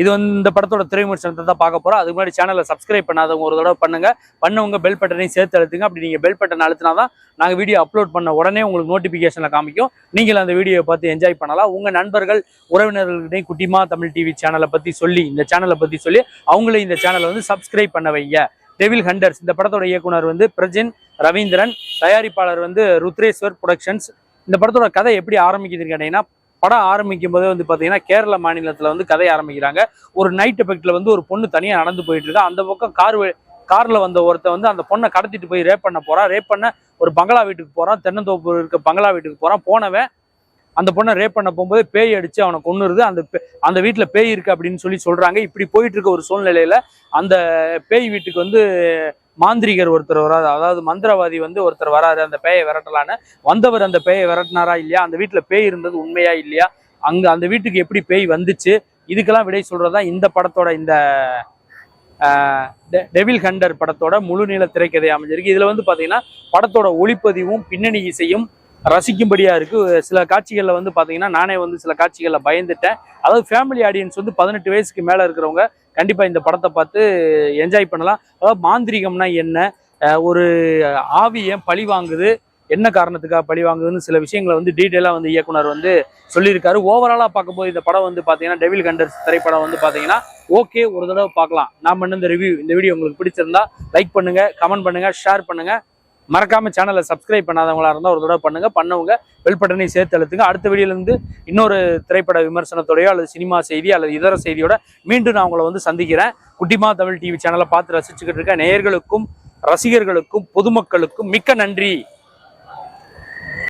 இது வந்து இந்த படத்தோட திரைமுறை சனத்தை தான் பார்க்க போறோம். அதுக்கு முன்னாடி சேனலை சப்ஸ்கிரைப் பண்ணாதவங்க ஒரு தடவை பண்ணுங்க. பண்ணவங்க பெல் பட்டனையும் சேர்த்து அழுத்துங்க. அப்படி நீங்க பெல் பட்டன் அழுத்தினா தான் நாங்கள் வீடியோ அப்லோட் பண்ண உடனே உங்களுக்கு நோட்டிஃபிகேஷனில் காமிக்கும். நீங்கள் அந்த வீடியோவை பார்த்து என்ஜாய் பண்ணலாம். உங்க நண்பர்கள் உறவினர்களிடையே குட்டிமா தமிழ் டிவி சேனலை பத்தி சொல்லி இந்த சேனலை பத்தி சொல்லி அவங்களே இந்த சேனலை வந்து சப்ஸ்கிரைப் பண்ண வைங்க. டெவில் ஹண்டர்ஸ் இந்த படத்தோட இயக்குனர் வந்து பிரஜின் ரவீந்திரன். தயாரிப்பாளர் வந்து ருத்ரேஸ்வர் ப்ரொடக்ஷன்ஸ் இந்த படத்தோட கதை எப்படி ஆரம்பிக்குதுன்னு கேட்டீங்கன்னா படம் ஆரம்பிக்கும் போதே வந்து பார்த்தீங்கன்னா கேரள மாநிலத்தில் வந்து கதை ஆரம்பிக்கிறாங்க. ஒரு நைட் எஃபெக்ட்ல வந்து ஒரு பொண்ணு தனியாக நடந்து போயிட்டு இருக்கா. அந்த பக்கம் கார் கார்ல வந்த ஒருத்தன் வந்து அந்த பொண்ணை கடத்திட்டு போய் ரேப் பண்ண போறான் ரேப் பண்ண ஒரு பங்களா வீட்டுக்கு போறான். தென்னந்தோப்பு இருக்க பங்களா வீட்டுக்கு போறான். போனவன் அந்த பொண்ணை ரேப் பண்ண போகும்போது பேய் அடிச்சு அவனை கொன்னுருது. அந்த அந்த வீட்டில் பேய் இருக்கு அப்படின்னு சொல்லி சொல்றாங்க. இப்படி போயிட்டு இருக்க ஒரு சூழ்நிலையில அந்த பேய் வீட்டுக்கு வந்து மாந்திரிகர் ஒருத்தர் வராது அதாவது மந்திரவாதி வந்து ஒருத்தர் வராரு. அந்த பேயை விரட்டலான்னு. வந்தவர் அந்த பேயை விரட்டினாரா இல்லையா? அந்த வீட்டுல பேய் இருந்தது உண்மையா இல்லையா? அங்க அந்த வீட்டுக்கு எப்படி பேய் வந்துச்சு? இதுக்கெல்லாம் விடை சொல்றதா இந்த படத்தோட இந்த ஆஹ், டெவில் ஹண்டர் படத்தோட முழு நீள திரைக்கதை அமைஞ்சிருக்கு. இதுல வந்து பாத்தீங்கன்னா படத்தோட ஒளிப்பதிவும் பின்னணி இசையும் ரசிக்கும்படியாக இருக்குது சில காட்சிகளில் வந்து பார்த்தீங்கன்னா நானே வந்து சில காட்சிகளில் பயந்துட்டேன். அதாவது ஃபேமிலி ஆடியன்ஸ் வந்து பதினெட்டு வயசுக்கு மேலே இருக்கிறவங்க கண்டிப்பாக இந்த படத்தை பார்த்து என்ஜாய் பண்ணலாம். அதாவது மாந்திரிகம்னா என்ன? ஒரு ஆவியை பழி வாங்குது? என்ன காரணத்துக்காக பழி வாங்குதுன்னு சில விஷயங்களை வந்து டீட்டெயிலாக வந்து இயக்குனர் வந்து சொல்லியிருக்காரு. ஓவராலாக பார்க்கும்போது இந்த படம் வந்து பார்த்தீங்கன்னா டெவில் கண்டர்ஸ் திரைப்படம் வந்து பார்த்தீங்கன்னா ஓகே ஒரு தடவை பார்க்கலாம். நான் பண்ண இந்த ரிவ்யூ இந்த வீடியோ உங்களுக்கு பிடிச்சிருந்தா லைக் பண்ணுங்கள் கமெண்ட் பண்ணுங்க ஷேர் பண்ணுங்கள் மறக்காம சேனலை சப்ஸ்கிரைப் பண்ணாதவங்களா இருந்தால் ஒரு தடவை பண்ணுங்க. பண்ணவங்க பெல் சேர்த்து அழுத்துங்க. அடுத்த வீடியோலேருந்து இன்னொரு திரைப்பட விமர்சனத்தோடயோ அல்லது சினிமா செய்தி அல்லது இதர செய்தியோட மீண்டும் நான் உங்களை வந்து சந்திக்கிறேன். குட்டிமா தமிழ் டிவி சேனலை பார்த்து ரசிச்சுக்கிட்டு இருக்க நேயர்களுக்கும் ரசிகர்களுக்கும் பொதுமக்களுக்கும் மிக்க நன்றி.